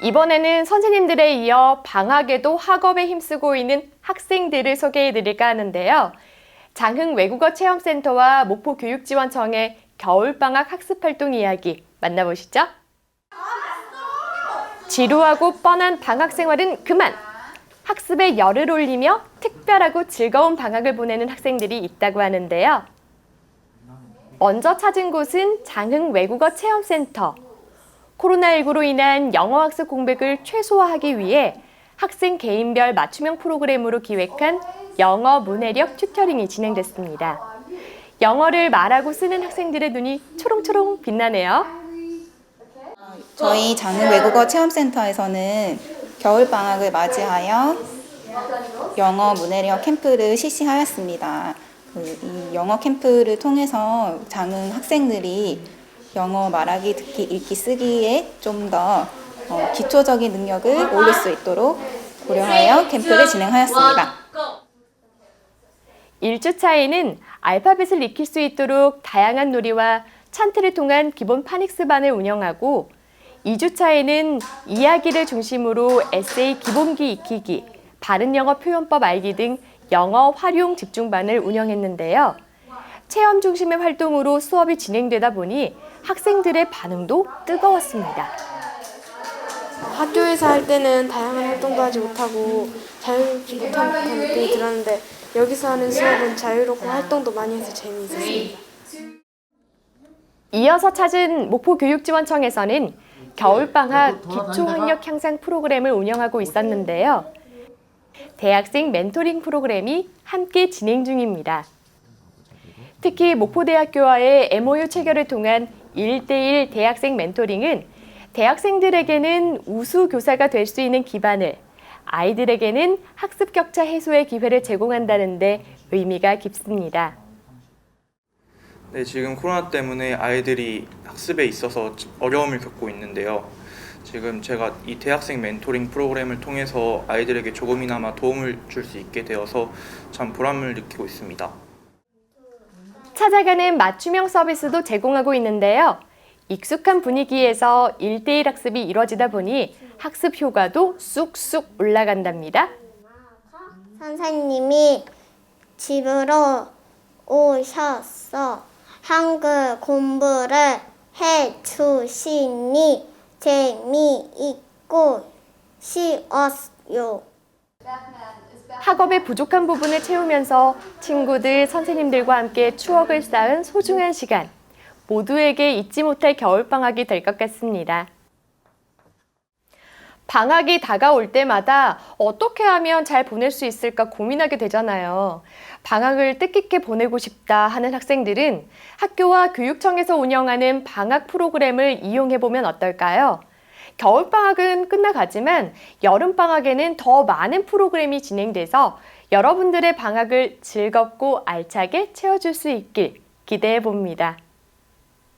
이번에는 선생님들에 이어 방학에도 학업에 힘쓰고 있는 학생들을 소개해 드릴까 하는데요. 장흥 외국어 체험센터와 목포 교육지원청의 겨울방학 학습활동 이야기 만나보시죠. 지루하고 뻔한 방학 생활은 그만! 학습에 열을 올리며 특별하고 즐거운 방학을 보내는 학생들이 있다고 하는데요. 먼저 찾은 곳은 장흥 외국어 체험센터. 코로나19로 인한 영어 학습 공백을 최소화하기 위해 학생 개인별 맞춤형 프로그램으로 기획한 영어 문해력 튜터링이 진행됐습니다. 영어를 말하고 쓰는 학생들의 눈이 초롱초롱 빛나네요. 저희 장흥 외국어 체험센터에서는 겨울 방학을 맞이하여 영어 문해력 캠프를 실시하였습니다. 그, 이 영어 캠프를 통해서 장흥 학생들이 영어 말하기, 듣기, 읽기, 쓰기에 좀더 어, 기초적인 능력을 올릴 수 있도록 고려하여 캠프를 진행하였습니다. 1주차에는 알파벳을 익힐 수 있도록 다양한 놀이와 찬트를 통한 기본 파닉스반을 운영하고 2주차에는 이야기를 중심으로 에세이 기본기 익히기, 바른 영어 표현법 알기 등 영어 활용 집중반을 운영했는데요. 체험 중심의 활동으로 수업이 진행되다 보니 학생들의 반응도 뜨거웠습니다. 학교에서 할 때는 다양한 활동도 하지 못하고 자유롭지 못한 듯한 느낌이 들었는데 여기서 하는 수업은 자유롭고 활동도 많이 해서 재미있었습니다. 이어서 찾은 목포교육지원청에서는 겨울방학 기초학력 향상 프로그램을 운영하고 있었는데요. 대학생 멘토링 프로그램이 함께 진행 중입니다. 특히 목포대학교와의 MOU 체결을 통한 1대1 대학생 멘토링은 대학생들에게는 우수 교사가 될 수 있는 기반을, 아이들에게는 학습 격차 해소의 기회를 제공한다는데 의미가 깊습니다. 네, 지금 코로나 때문에 아이들이 학습에 있어서 어려움을 겪고 있는데요. 지금 제가 이 대학생 멘토링 프로그램을 통해서 아이들에게 조금이나마 도움을 줄 수 있게 되어서 참 보람을 느끼고 있습니다. 찾아가는 맞춤형 서비스도 제공하고 있는데요. 익숙한 분위기에서 1대1 학습이 이뤄지다 보니 학습 효과도 쑥쑥 올라간답니다. 선생님이 집으로 오셔서 한글 공부를 해 주시니 재미있고 쉬웠요. 학업의 부족한 부분을 채우면서 친구들, 선생님들과 함께 추억을 쌓은 소중한 시간. 모두에게 잊지 못할 겨울방학이 될 것 같습니다. 방학이 다가올 때마다 어떻게 하면 잘 보낼 수 있을까 고민하게 되잖아요. 방학을 뜻깊게 보내고 싶다 하는 학생들은 학교와 교육청에서 운영하는 방학 프로그램을 이용해 보면 어떨까요? 겨울방학은 끝나가지만 여름방학에는 더 많은 프로그램이 진행돼서 여러분들의 방학을 즐겁고 알차게 채워줄 수 있길 기대해 봅니다.